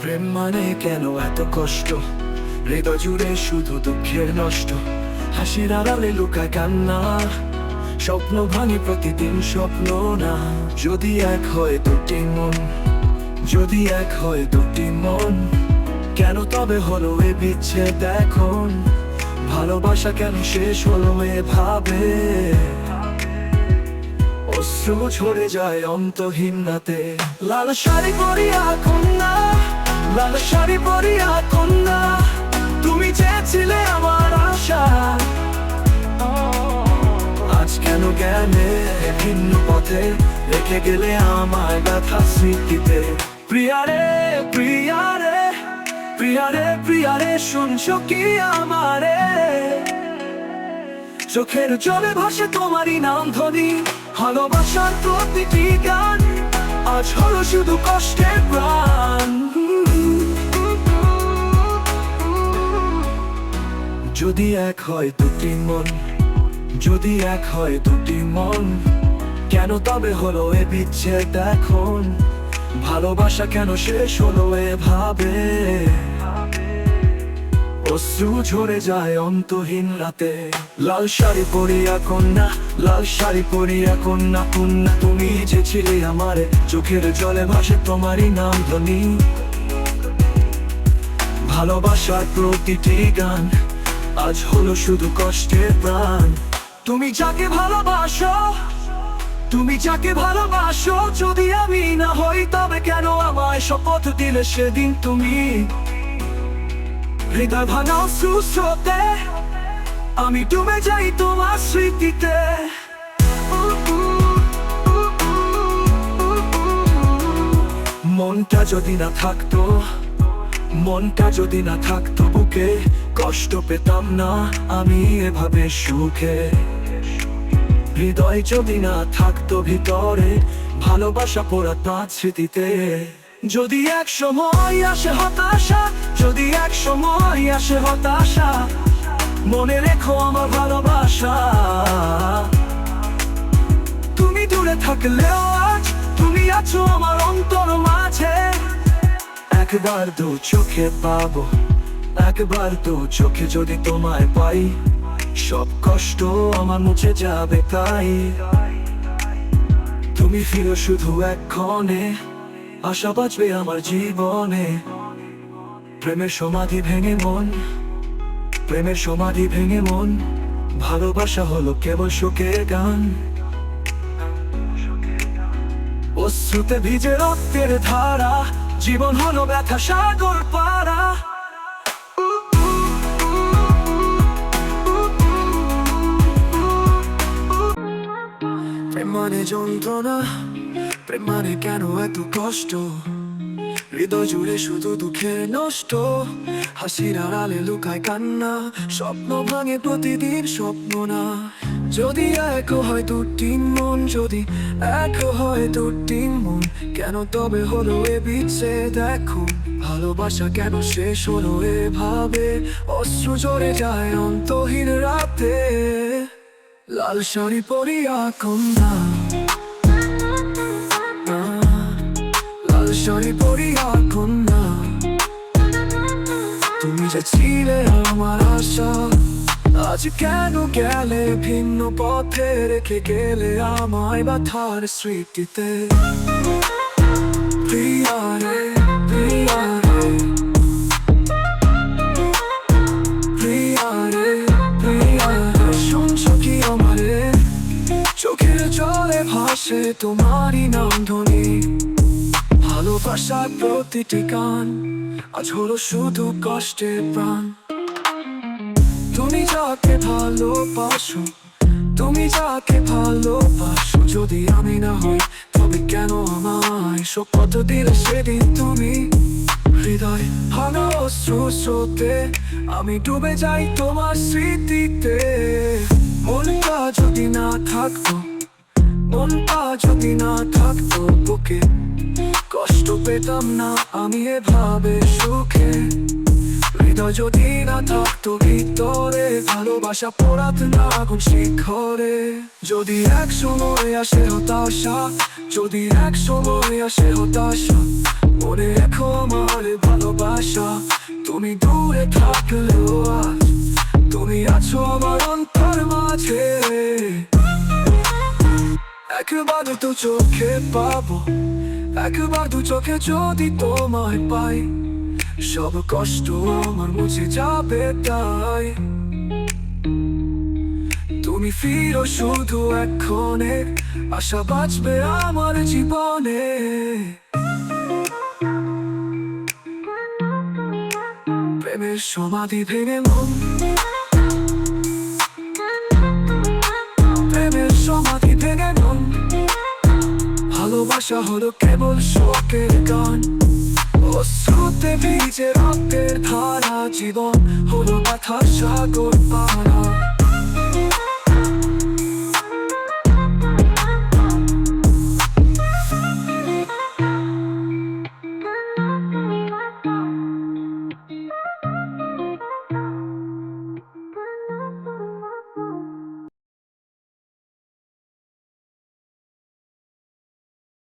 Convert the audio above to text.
প্রেম মানে কেন এত কষ্ট? হৃদয় জুড়ে শুধু দুঃখের নষ্ট। হাসির আড়ালে লুকায় কান্না। স্বপ্ন ভাঙি প্রতিদিন স্বপ্ন না। যদি এক হয় দুটি মন, যদি এক হয় দুটি মন, কেন তবে হলো এ বিচ্ছেদ এখন? ভালোবাসা কেন শেষ হলো এভাবে? অশ্রু ঝরে যায় অন্তহীন লাল শাড়ি পরিয়া কন্যা, লাল শাড়ি পরিয়া কন্যা, তুমি চেয়েছিলে আমার আশা। আজ কেন জ্ঞানে ভিন্ন পথে? রেখে গেলে আমায় ব্যথা স্মৃতিতে। প্রিয়ারে প্রিয়ারে প্রিয়ারে প্রিয়ারে শুনছো কি আমারে? চোখের জলে ভাসে তোমারই নাম ধ্বনি। ভালোবাসার প্রতিটি গান, আজ হলো শুধু কষ্টের প্রাণ। যদি এক হয় দুটি মন, যদি এক হয় দুটি মন, কেন তবে হলো এ বিচ্ছেদ এখন? ভালোবাসা কেন শেষ হলো এভাবে? অশ্রু ঝরে যায় অন্তহীন রাতে। লাল শাড়ি পরিয়া কন্যা লাল শাড়ি পরিয়া কন্যা কন্যা তুমি যে ছিলে আমারে, চোখের জলে ভাসে তোমারই নাম ধ্বনি। ভালোবাসার প্রতিটি গান, আজ হলো শুধু কষ্টের প্রাণ। তুমি যাকে ভালোবাসো, তুমি যাকে ভালোবাসো, যদি আমি না হই, তবে কেন আমায় শপথ দিলে সেদিন তুমি? হৃদয় ভাঙাও সুস্রোতে আমি ডুবে যাই তোমার স্মৃতিতে। মনটা যদি না থাকতো, মনটা যদি না থাকতো বুকে, কষ্ট পেতাম না আমি এভাবে সুখে। হৃদয় যদি না থাকতো ভিতরে, ভালোবাসা পোড়া তাঁর স্মৃতিতে। যদি এক সময় আসে হতাশা, যদি এক সময় আসে হতাশা। মনে রেখো আমার ভালোবাসা। তুমি দূরে থাকলেও আজ তুমি আছো আমার অন্তর মাঝে। একবার দু চোখে পাবো, একবার দু চোখে যদি তোমায় পাই, সব কষ্ট আমার মুছে যাবে তাই। তুমি ফিরো শুধু এক্ষণে আশা বাঁচবে আমার জীবনে। প্রেমের সমাধি ভেঙে মন, প্রেমের সমাধি ভেঙে মন, ভালোবাসা হলো কেবল শোকের গান। অশ্রুতে ভিজে রক্তের ধারা, জীবন হলো ব্যথা সাগর পারা প্রেম মানে যন্ত্রণা, প্রেম মানে কেন এত কষ্ট? হৃদয় জুড়ে শুধু দুঃখে নষ্ট। হাসির আড়ালে লুকায় কান্না, স্বপ্ন ভাঙে প্রতিদিন স্বপ্ন না। যদি এক হয় দুটি মন, যদি এক হয় দুটি মন, কেন তবে হলো এ বিচ্ছে দেখো, ভালোবাসা কেন শেষ হলো এভাবে? অশ্রু জড়ে যায় অন্তহীন রাতে। লাল শাড়ি পরিয়া কন্যা লাল শাড়ি পরিয়া কন্যা। তুমি যে ছিলে আমার আশা, আজ কেন গেলে ভিন্ন পথে রেখে গেলে আমায় ব্যথার স্মৃতিতে? প্রিয়া ভালোবাসার প্রতিটি গান আজ হলো শুধু কষ্টের প্রাণ। তুমি যাকে ভালোবাসো, তুমি যাকে ভালোবাসো, যদি আমি না হই, তবে কেন আমায়? শপথ দিলে সেদিন তুমি হৃদয় অশ্রু স্রোতে, আমি ডুবে যাই তোমার স্মৃতিতে। মনটা যদি না থাকতো মনটা যদি না থাকতো বুকে, কষ্ট পেতাম না আমি এভাবে সুখে। হৃদয় যদি না থাকতো ভিতরে, ভালোবাসা পড়াতে না আগুন শিখরে। যদি এক সময় আসে হতাশা, যদি এক সময় আসে হতাশা, মনে রেখো আমার ভালোবাসা। তুমি দূরে থাকলেও আজ, তুমি আছো আমার অন্তর মাঝে। একবার তো চোখে পাবো একবার দু চোখে যদি তোমায় পাই সব কষ্ট আমার মুছে যাবে তাই তুমি ফিরো শুধু এক্ষণে আশা বাঁচবে আমার জীবনে প্রেমের সমাধি ভেঙে মন ভালোবাসা হলো কেবল শোকের গান। অশ্রুতে ভিজে রক্তের ধারা জীবন হলো ব্যথা সাগর পাড়া।